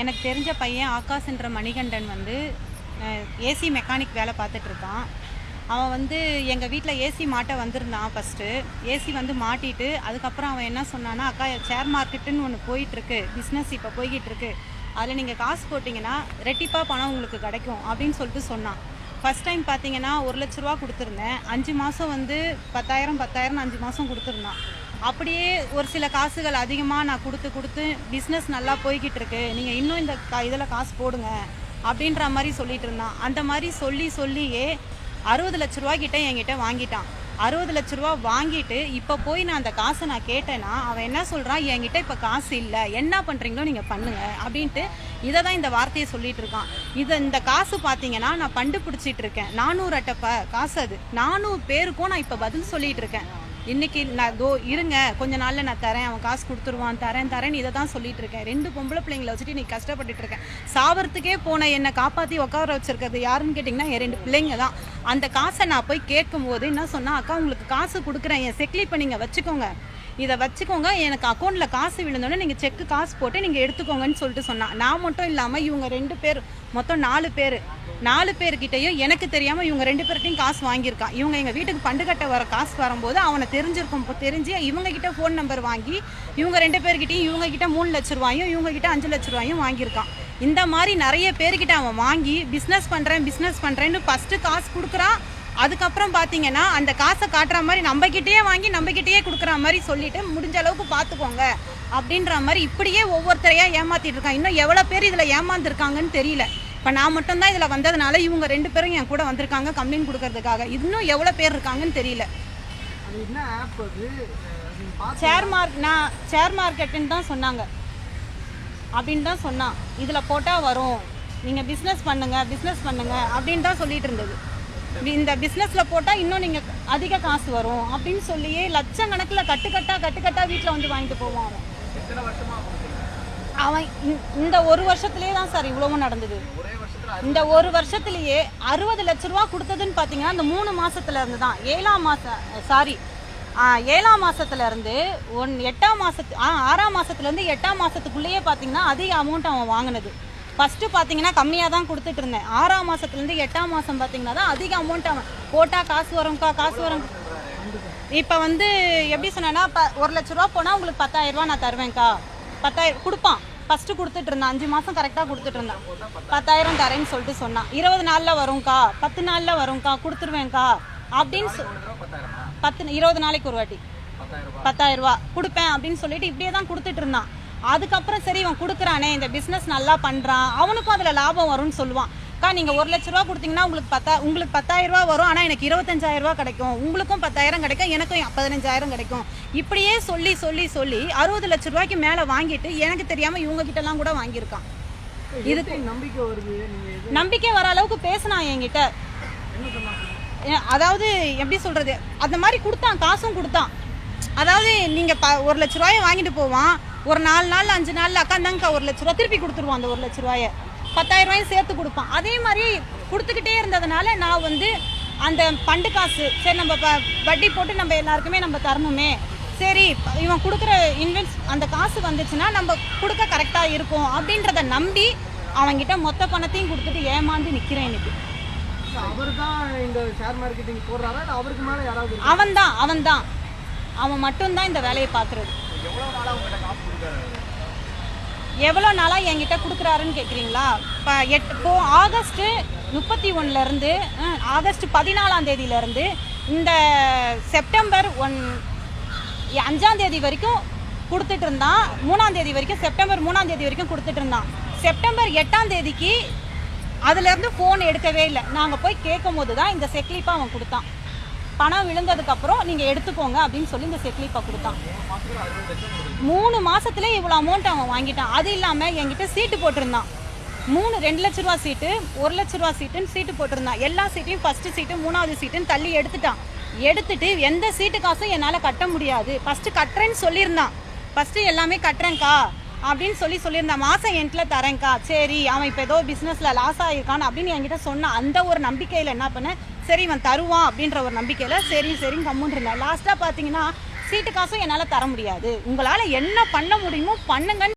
எனக்கு தெரிஞ்ச பையன் ஆகாஷ்ன்ற மணிகண்டன் வந்து ஏசி மெக்கானிக் வேலை பார்த்துட்ருக்கான் அவன் வந்து எங்கள் வீட்டில் ஏசி மாட்ட வந்திருந்தான் ஃபஸ்ட்டு ஏசி வந்து மாட்டிட்டு அதுக்கப்புறம் அவன் என்ன சொன்னான்னா அக்கா ஷேர் மார்க்கெட்டுன்னு ஒன்று போயிட்டுருக்கு. பிஸ்னஸ் இப்போ போய்கிட்டுருக்கு. அதில் நீங்கள் காசு போட்டிங்கன்னா ரெட்டிப்பாக பணம் உங்களுக்கு கிடைக்கும் அப்படின்னு சொல்லிட்டு சொன்னான். ஃபஸ்ட் டைம் பார்த்தீங்கன்னா ஒரு லட்ச ரூபா கொடுத்துருந்தேன். அஞ்சு மாதம் வந்து பத்தாயிரம் பத்தாயிரம் அஞ்சு மாதம் கொடுத்துருந்தான். அப்படியே ஒரு சில காசுகள் அதிகமாக நான் கொடுத்து கொடுத்து பிஸ்னஸ் நல்லா போய்கிட்டு இருக்கு நீங்கள் இன்னும் இந்த கா இதில் காசு போடுங்க அப்படின்ற மாதிரி சொல்லிட்டு இருந்தான். அந்த மாதிரி சொல்லி சொல்லியே அறுபது லட்ச ரூபா என்கிட்ட வாங்கிட்டான். அறுபது லட்ச ரூபா வாங்கிட்டு இப்போ போய் நான் அந்த காசை நான் கேட்டேன்னா அவன் என்ன சொல்கிறான் என்கிட்ட இப்போ காசு இல்லை. என்ன பண்ணுறீங்களோ நீங்கள் பண்ணுங்க. அப்படின்ட்டு இதை தான் இந்த வார்த்தையை சொல்லிட்டு இருக்கான். இதை இந்த காசு பார்த்தீங்கன்னா நான் கண்டுபிடிச்சிட்டு இருக்கேன். நானூறு அட்டப்ப காசு அது. நானூறு பேருக்கும் நான் இப்போ பதில் சொல்லிட்டு இருக்கேன். இன்னைக்கு நான் தோ இருங்க கொஞ்ச நாளில் நான் தரேன் அவன் காசு கொடுத்துருவான் தரேன் தரேன் இதை தான் சொல்லிட்டு இருக்கேன். ரெண்டு பொம்பளை பிள்ளைங்களை வச்சுட்டு நீ கஷ்டப்பட்டுட்டு இருக்கேன். சாவறதுக்கே போன என்னை காப்பாற்றி உட்கார வச்சிருக்கிறது யாருன்னு கேட்டிங்கன்னா என் ரெண்டு பிள்ளைங்க தான். அந்த காசை நான் போய் கேட்கும்போது என்ன சொன்னால் அக்கா உங்களுக்கு காசு கொடுக்குறேன். என் செக்லி நீங்கள் வச்சுக்கோங்க. இதை வச்சுக்கோங்க எனக்கு அக்கௌண்ட்டில் காசு விழுந்தோடனே நீங்கள் செக்கு காசு போட்டு நீங்கள் எடுத்துக்கோங்கன்னு சொல்லிட்டு சொன்னான் நான் மட்டும் இல்லாமல் இவங்க ரெண்டு பேர் மொத்தம் நாலு பேர் நாலு பேர்கிட்டையும் எனக்கு தெரியாமல் இவங்க ரெண்டு பேர்கிட்டையும் காசு வாங்கியிருக்கான் இவங்க எங்கள் வீட்டுக்கு பண்டு கட்ட வர காசு வரும்போது அவனை தெரிஞ்சிருக்கும் தெரிஞ்சு இவங்க கிட்ட ஃபோன் நம்பர் வாங்கி இவங்க ரெண்டு பேர்கிட்டையும் இவங்க கிட்ட மூணு லட்ச ரூபாயும் இவங்க கிட்ட அஞ்சு லட்ச ரூபாயும் வாங்கியிருக்கான். இந்த மாதிரி நிறைய பேர்கிட்ட அவன் வாங்கி பிஸ்னஸ் பண்ணுறேன் பிஸ்னஸ் பண்ணுறேன்னு ஃபஸ்ட்டு காசு கொடுக்குறான் அதுக்கப்புறம் பார்த்தீங்கன்னா அந்த காசை காட்டுற மாதிரி நம்மக்கிட்டேயே வாங்கி நம்மக்கிட்டேயே கொடுக்குற மாதிரி சொல்லிட்டு முடிஞ்ச அளவுக்கு பார்த்துக்கோங்க அப்படின்ற மாதிரி இப்படியே ஒவ்வொருத்தரையா ஏமாத்திட்டு இருக்கான் இன்னும் எவ்வளோ பேர் இதில் ஏமாந்துருக்காங்கன்னு தெரியல. இப்போ நான் மட்டும்தான் இதில் வந்ததுனால இவங்க ரெண்டு பேரும் என் கூட வந்திருக்காங்க கம்ப்ளைண்ட் கொடுக்கறதுக்காக. இன்னும் எவ்வளோ பேர் இருக்காங்கன்னு தெரியல. ஷேர் மார்க் நான் ஷேர் மார்க்கெட்டுன்னு தான் சொன்னாங்க. அப்படின்னு தான் சொன்னான். இதில் போட்டால் வரும். நீங்கள் பிஸ்னஸ் பண்ணுங்க பிஸ்னஸ் பண்ணுங்க அப்படின்னு தான் சொல்லிட்டு இருந்தது. இந்த பிஸ்னஸில் போட்டால் இன்னும் நீங்கள் அதிக காசு வரும் அப்படின்னு சொல்லியே லட்சக்கணக்கில் கட்டுக்கட்டா கட்டுக்கட்டா வீட்டில் வந்து வாங்கிட்டு போவான் அவன்? அவன் இந்த- ஒரு வருஷத்துலேயே தான் சார் இவ்வளவும் நடந்தது. இந்த ஒரு வருஷத்துலயே அறுபது லட்ச ரூபா கொடுத்ததுன்னு பார்த்தீங்கன்னா இந்த மூணு மாசத்துல இருந்து தான் ஏழாம் மாசம் சாரி ஏழாம் மாசத்துல இருந்து ஒன் எட்டாம் மாசத்து ஆ ஆறாம் மாசத்துல இருந்து எட்டாம் மாசத்துக்குள்ளேயே பார்த்தீங்கன்னா அதிக அமௌண்ட் அவன் வாங்கினது. ஃபஸ்ட்டு பார்த்தீங்கன்னா கம்மியாக தான் கொடுத்துட்டு இருந்தேன். ஆறாம் மாதத்துலேருந்து எட்டாம் மாதம் பார்த்தீங்கன்னா தான் அதிக அமௌண்ட் அவன் போட்டால் காசு வரும்க்கா காசு வரும். இப்போ வந்து எப்படி சொன்னேன்னா இப்போ ஒரு லட்ச ரூபா போனால் உங்களுக்கு பத்தாயிரம் ரூபா நான் தருவேன்க்கா. பத்தாயிரம் கொடுப்பான். ஃபஸ்ட்டு கொடுத்துட்டு இருந்தான். அஞ்சு மாதம் கரெக்டாக கொடுத்துட்டு இருந்தான். பத்தாயிரம் தரேன்னு சொல்லிட்டு சொன்னான். இருபது நாளில் வரும்க்கா. பத்து நாளில் வரும்க்கா. கொடுத்துருவேன்க்கா. அப்படின்னு சொ- பத்து இருபது நாளைக்கு ஒரு வாட்டி. பத்தாயிரம் பத்தாயிரம் ரூபா. கொடுப்பேன் அப்படின்னு சொல்லிட்டு இப்படியே தான் கொடுத்துட்டு இருந்தான். அதுக்கப்புறம் சரி இவன் கொடுக்குறானே இந்த பிஸ்னஸ் நல்லா பண்ணுறான் அவனுக்கும் அதில் லாபம் வரும்னு சொல்லுவான். அக்கா நீங்கள் ஒரு லட்ச ரூபா கொடுத்தீங்கன்னா உங்களுக்கு பத்தா உங்களுக்கு பத்தாயிரம் ரூபா வரும் ஆனால் எனக்கு இருபத்தஞ்சாயிரம் ரூபா கிடைக்கும். உங்களுக்கும் பத்தாயிரம் கிடைக்கும் எனக்கும் பதினஞ்சாயிரம் கிடைக்கும். இப்படியே சொல்லி சொல்லி சொல்லி அறுபது லட்ச ரூபாய்க்கு மேலே வாங்கிட்டு எனக்கு தெரியாமல் இவங்க கிட்டலாம் கூட வாங்கியிருக்கான். இதுக்கு நம்பிக்கை வருது? நம்பிக்கை வர அளவுக்கு பேசினான் என்கிட்ட. அதாவது எப்படி சொல்றது? அந்த மாதிரி கொடுத்தான் காசும் கொடுத்தான். அதாவது நீங்க ப ஒரு லட்ச ரூபாயை வாங்கிட்டு போவான். ஒரு நாலு நாள் அஞ்சு நாள்ல அக்காந்தாங்கக்கா ஒரு லட்ச ரூபா திருப்பி கொடுத்துருவான் அந்த ஒரு லட்ச ரூபாயை. பத்தாயிரம் ரூபாயும் சேர்த்து கொடுப்பான். அதே மாதிரி கொடுத்துக்கிட்டே இருந்ததுனால நான் வந்து அந்த பண்டு காசு சரி நம்ம ப வட்டி போட்டு நம்ம எல்லாருக்குமே நம்ம தரணுமே. சரி இவன் கொடுக்குற இன்வெஸ்ட் அந்த காசு வந்துச்சுன்னா நம்ம கொடுக்க கரெக்டாக இருக்கும் அப்படின்றத நம்பி அவன்கிட்ட மொத்த பணத்தையும் கொடுத்துட்டு ஏமாந்து நிற்கிறேன் இன்னைக்கு. அவர் தான் இந்த ஷேர் மார்க்கெட்டிங் போடுறாரா? அவருக்கு மேலே யாராவது இருக்கா? அவன்தான் அவன்தான். அவன் மட்டும்தான் இந்த வேலையை பார்க்குறது. எவ்வளோ நாளாக என்கிட்ட கொடுக்குறாருன்னு கேட்குறீங்களா? இப்போ எட் இப்போ ஆகஸ்ட்டு முப்பத்தி ஒன்றுலேருந்து ஆகஸ்ட் பதினாலாம் தேதியிலேருந்து இந்த செப்டம்பர் ஒன் அஞ்சாம் தேதி வரைக்கும் கொடுத்துட்டு இருந்தான். மூணாம் தேதி வரைக்கும் செப்டம்பர் மூணாம் தேதி வரைக்கும் கொடுத்துட்டு இருந்தான். செப்டம்பர் எட்டாம் தேதிக்கு அதுலேருந்து ஃபோன் எடுக்கவே இல்லை. நாங்கள் போய் கேட்கும் போது தான் இந்த செக்லிப்பை அவன் கொடுத்தான். பணம் விழுந்ததுக்கப்புறம் நீங்கள் எடுத்துக்கோங்க அப்படின்னு சொல்லி இந்த செக்லீப்பை கொடுத்தான். மூணு மாதத்துல இவ்வளோ அமௌண்ட் அவன் வாங்கிட்டான். அது இல்லாமல் என்கிட்ட சீட்டு போட்டிருந்தான். மூணு ரெண்டு லட்ச ரூபா சீட்டு ஒரு லட்ச ரூபா சீட்டுன்னு சீட்டு போட்டிருந்தான். எல்லா சீட்டையும் ஃபஸ்ட்டு சீட்டு மூணாவது சீட்டுன்னு தள்ளி எடுத்துட்டான். எடுத்துட்டு எந்த சீட்டு காசும் என்னால் கட்ட முடியாது. ஃபஸ்ட்டு கட்டுறேன்னு சொல்லியிருந்தான். ஃபஸ்ட்டு எல்லாமே கட்டுறேன்க்கா அப்படின்னு சொல்லி சொல்லியிருந்தான். மாதம் எண்ட்டில் தரேன்க்கா. சரி அவன் இப்போ ஏதோ பிஸ்னஸில் லாஸ் ஆகிருக்கான் அப்படின்னு என்கிட்ட சொன்னான் அந்த ஒரு நம்பிக்கையில் என்ன பண்ணேன்? சரி இவன் தருவான் அப்படின்ற ஒரு நம்பிக்கையில் சரி சரி கம்முன்னு இருந்தேன். லாஸ்ட்டாக பார்த்தீங்கன்னா சீட்டு காசும் என்னால் தர முடியாது. உங்களால் என்ன பண்ண முடியுமோ பண்ணுங்கன்னு